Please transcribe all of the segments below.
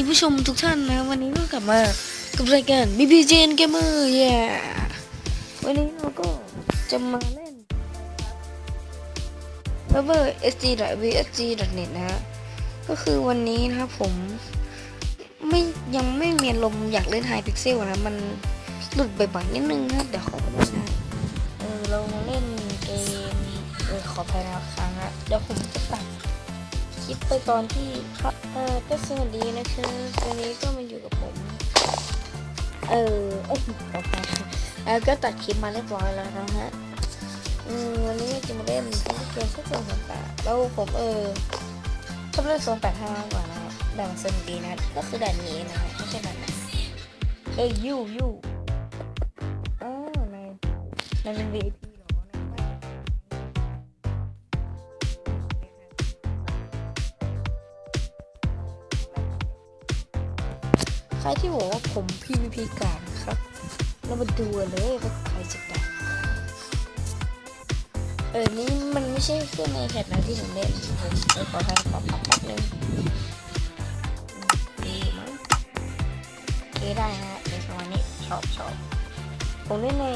ดีผู้ชมทุกท่านนะ วันนี้ก็กลับมากับรายการ BBJN Gamer เย้วันนี้เราก็จะมาเล่น Server SG VSG net นะฮะก็คือวันนี้นะครับผม ไม่ยังไม่มีลมอยากเล่น High Pixel นะ มันหลุดบ่อยๆนิดนึงนะเดี๋ยวขอดูนะเออเรามาเล่นเกมเออขอภายในครั้งอะเดี๋ยวผมจะตัด ลิปไปตอนที่ครับเออก็สวัสดีนะคะวันนี้ก็มาอยู่กับผม เออเอ้ยขอไปเออก็ตัดคลิปมาเรียบร้อยแล้วนะฮะอืมวันนี้จะมาเล่นเกมสักสองสามแปดแล้วผมเออชอบเล่นโซนแปดห้ามากกว่านะด่านสนุกดีนะ ก็คือด่านนี้นะไม่ใช่ด่านไหนเอ้ยยูยูอ้าวนายนาย รที่บอกว่าผม PVP กางนครับ เรามาดูเลยว่าใครจะกลางเออ นี่มันไม่ใช่เครื่องในแพทนะที่ผมเล่นผมขอทางขอพับแป๊บนึงดีมั้งโอเคได้ฮะในประมาณนี้ชอบชอบผมเล่นใน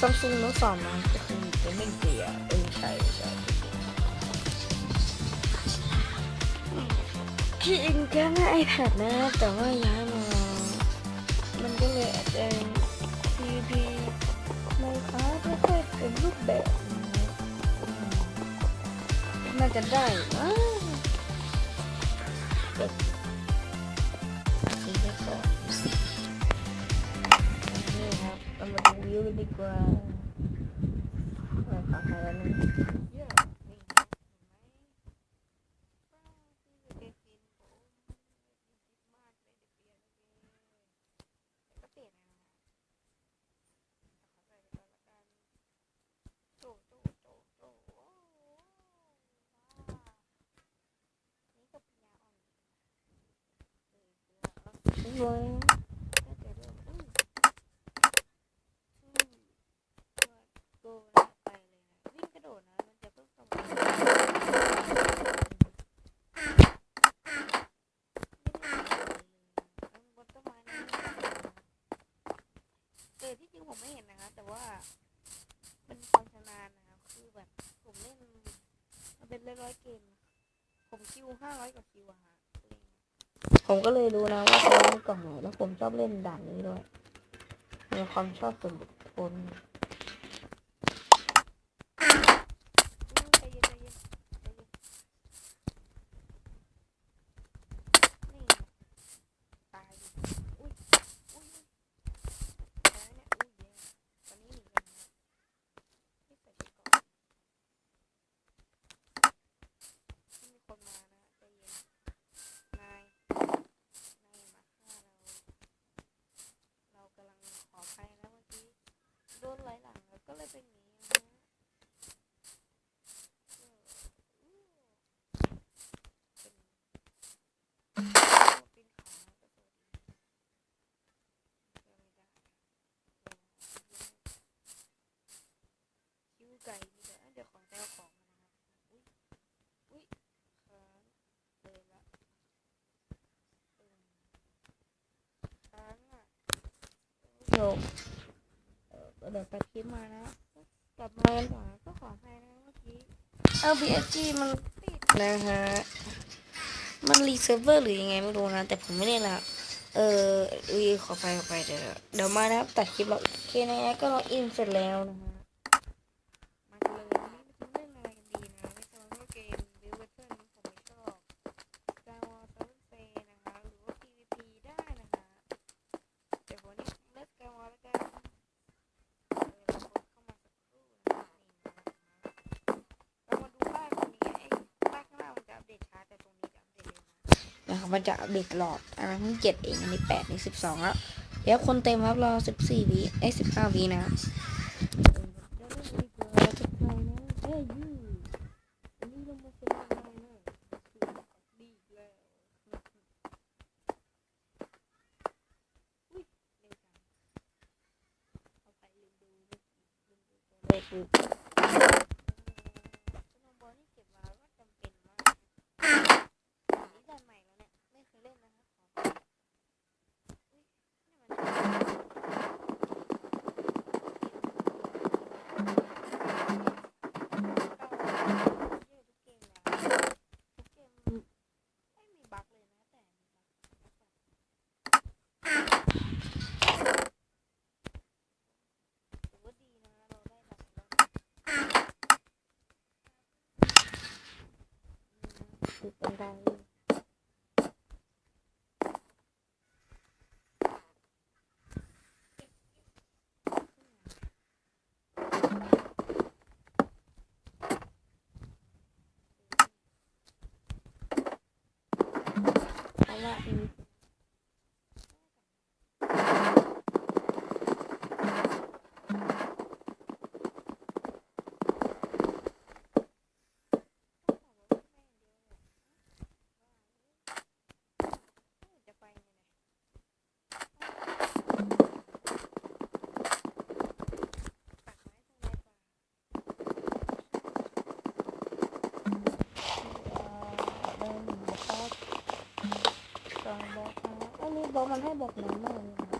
ซัมซุงโน้ตสองนะก็คือเป็นเล่นเกียร์เออใช่ใช่ที่จริงก็ไม่ไอแพดนะ แต่ว่าย้ายมา ก็เลยอาจจะ PVP ไม่ค้าไม่ค่อยเป็นรูปแบบน่าจะได้นะเด็กนี่ไปก่อนนี่ครับเรามาดูวิวกันดีกว่าเออขอใครแล้วนึงเยอะนี่เห็นไหมว้าวที่เด็กๆกินผมมากเลยเดี๋ยวเปลี่ยนโอเค ก็เปลี่ยนนะขอใส่ไปก่อนละกันโจโจโจโจโอ้ว้าวนี่ก็ปัญญาอ่อนเลยเว้ยก็จะเริ่มอุ้ยอืมโกนะไปเลยนะวิ่งกระโดดนะมันจะเพิ่มความเร็วไม่ได้บนต้นไม้นะ เออที่จริงผมไม่เห็นนะครับแต่ว่าเป็นความชำนาญนะคือแบบผมเล่นมันเป็นร้อยๆเกม ผมคิวห้าร้อยกว่า ผมก็เลยรู้นะว่าเขาเล่นกล่องไหนแล้วผมชอบเล่นด่านนี้ด้วยมีความชอบส่วนบุคคลอืมใจเย็นใจเย็นใจเย็นนี่ตายดิอุ้ยอุ้ย แล้วเนี่ยอุ้ยเย่ตอนนี้หนีกันนะที่ใส่ชุดเกราะมีคนมานะใจเย็นนาย นายมาฆ่าเรา เรากำลังขออภัยนะเมื่อกี้ โดนไหลหลังแล้วก็เลยเป็นอย่างนี้นะฮะเอออู้เป็นปีนเขานะก็สวัสดีเชื่อไม่ได้ คิวไก่มีแต่เดี๋ยวขอแต้วของมานะครับ อุ้ย อุ้ยค้างเลยละเออค้างอะ เดี๋ยวเออเดี๋ยวตัดคลิปมานะกลับมากันก่อนนะก็ขออภัยนะเมื่อกี้ LBSG มันติดนะฮะ มันรีเซิร์ฟเวอร์หรือยังไงไม่รู้นะ แต่ผมไม่ได้ละเออวีขอไปขอไปเดี๋ยวเดี๋ยวมานะครับตัดคลิปเราโอเคนะฮะก็ล็อกอินเสร็จแล้วนะฮะ มากันเลยวันนี้เราจะเล่นอะไรกันดีนะไม่ใช่ว่าเกมบิวเวอร์ชันผมไม่ชอบจาวอเซอร์เซนะคะหรือว่า PVP ได้นะคะเดี๋ยววันนี้เลิกจาวอแล้วกันเออเรากดเข้ามาสักครู่นะคะนี่มาเรามาดูป้ายตรงนี้ไอ้ป้ายข้างล่างมันจะอัปเดตช้าแต่ตรงนี้จะอัปเดตเร็วนะนะครับ มันจะอัปเดตตลอด อันนั้นเพิ่งเจ็ดเอง อันนี้แปดนี่สิบสองแล้ว เดี๋ยวคนเต็มครับรอสิบสี่วิไอ้สิบห้าวินะครนะเอ้ยยูอันนี้เรามาเป็นอะไรนะคือดีแล้วอุ้ยเร็วจังเอาไปลืมดูลืมดูตัวเลขดูสโนว์บอร์ดนี่เก็บมาก็จำเป็นมากอันนี้ได้ใหม่แล้วเนี่ยไม่เคยเล่นนะครับขอ ว่าอี จะไปไงปักไว้ตรงไหนก่อน เดินบอกครับสองบอกครับอันนี้ บอกมันให้บอกหนึ่งมากเลย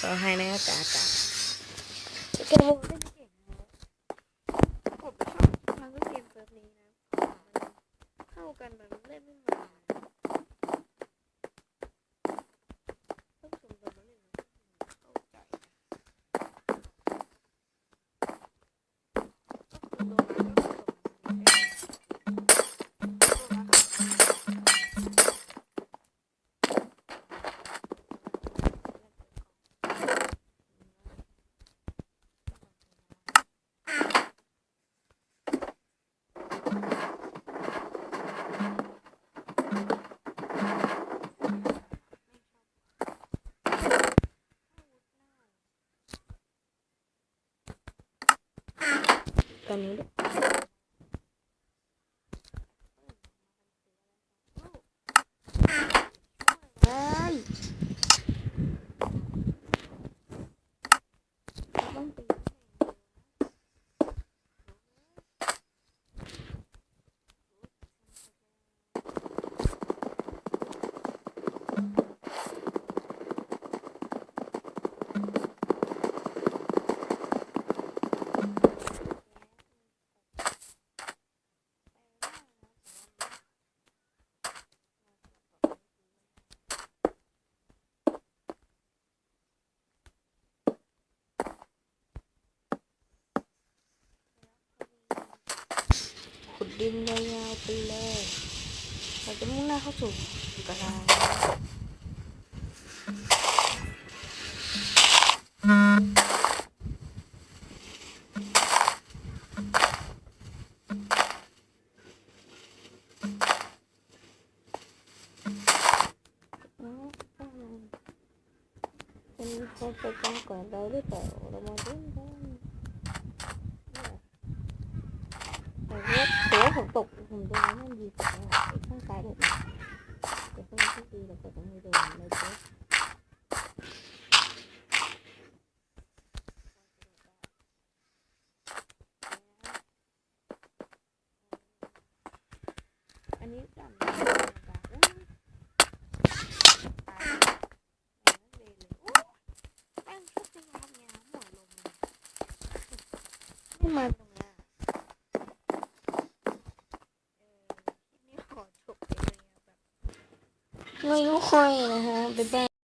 ขอให้นะครับจ้าจ้าแกบอกเล่นเก่งนะผมชอบมันก็เกมเซิร์ฟนี้นะมันเข้ากันมันเล่นไม่มันต้องชมกันมาเล่นนะเข้าใจนะก็คือตัวร้ายก็คือตัวมันมีตัวร้าย ตอนนี้ด้วยเอ้ยต้องตี ขุ ดดินยาวๆไปเลยเราจะมุ่งหน้าเข้าสู่กระดานเป็นคนไปกองก่อนเราหรือเปล่าเรามาดูกันเนี่ยแต่ว่า ตัวผมตกผมโดนแล้วมันดีกว่าไอ้ข้างซ้ายผมแต่ข้างที่ดีเราก็ต้องไม่โดนเลยเจ๊นี้จำตายตายเลยเลยโอ้แป้งชุบเป็นยาเนี่ยหัวลมเลยไม่มา ตรงเนี้ยเอ อคลิปนี้ข